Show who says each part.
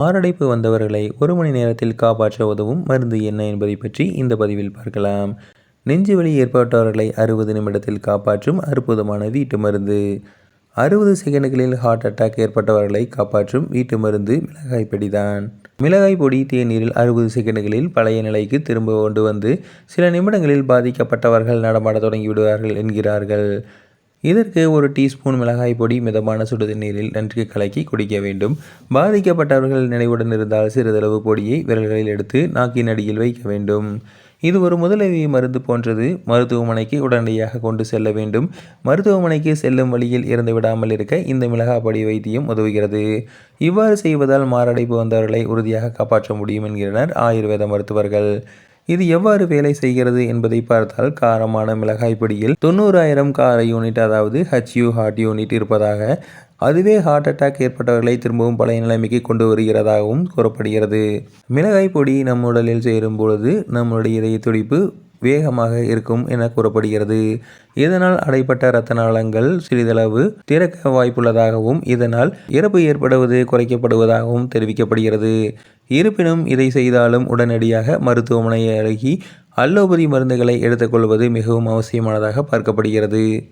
Speaker 1: மாரடைப்பு வந்தவர்களை ஒரு மணி நேரத்தில் காப்பாற்ற உதவும் மருந்து என்ன என்பதை பற்றி இந்த பதிவில் பார்க்கலாம். நெஞ்சு வலி ஏற்பட்டவர்களை அறுபது நிமிடத்தில் காப்பாற்றும் அற்புதமான வீட்டு மருந்து. அறுபது செகண்டுகளில் ஹார்ட் அட்டாக் ஏற்பட்டவர்களை காப்பாற்றும் வீட்டு மருந்து மிளகாய் பொடிதான். மிளகாய் பொடி தேநீரில் அறுபது செகண்டுகளில் பழைய நிலைக்கு திரும்ப கொண்டு வந்து சில நிமிடங்களில் பாதிக்கப்பட்டவர்கள் நடமாட தொடங்கி விடுவார்கள் என்கிறார்கள். இதற்கு ஒரு டீஸ்பூன் மிளகாய் பொடி மிதமான சுடுதண்ணீரில் நன்கு கலக்கி குடிக்க வேண்டும். பாதிக்கப்பட்டவர்கள் நினைவுடன் இருந்தால் சிறிதளவு பொடியை விரல்களில் எடுத்து நாக்கின் அடியில் வைக்க வேண்டும். இது ஒரு முதலுதவி மருந்து போன்றது. மருத்துவமனைக்கு உடனடியாக கொண்டு செல்ல வேண்டும். மருத்துவமனைக்கு செல்லும் வழியில் இறந்து விடாமல் இருக்க இந்த மிளகாய் பொடி வைத்தியம் உதவுகிறது. இவ்வாறு செய்வதால் மாரடைப்பு வந்தவர்களை உறுதியாக காப்பாற்ற முடியும் என்கிறனர் ஆயுர்வேத மருத்துவர்கள். இது எவ்வாறு வேலை செய்கிறது என்பதை பார்த்தால் காரமான மிளகாய் பொடியில் தொண்ணூறாயிரம் கார யூனிட் அதாவது ஹச்யூ ஹார்ட் யூனிட் இருப்பதாக அதுவே ஹார்ட் அட்டாக் ஏற்பட்டவர்களை திரும்பவும் பழைய நிலைமைக்கு கொண்டு வருகிறதாகவும் கூறப்படுகிறது. மிளகாய் பொடி நம் உடலில் சேரும் பொழுது நம்முடைய இதய துடிப்பு வேகமாக இருக்கும் என கூறப்படுகிறது. இதனால் அடைப்பட்ட இரத்த நாளங்கள் சிறிதளவு திறக்க வாய்ப்புள்ளதாகவும் இதனால் இறப்பு ஏற்படுவது குறைக்கப்படுவதாகவும் தெரிவிக்கப்படுகிறது. இருப்பினும் இதை செய்தாலும் உடனடியாக மருத்துவமனை அருகி அல்லோபதி மருந்துகளை எடுத்துக்கொள்வது மிகவும் அவசியமானதாக பார்க்கப்படுகிறது.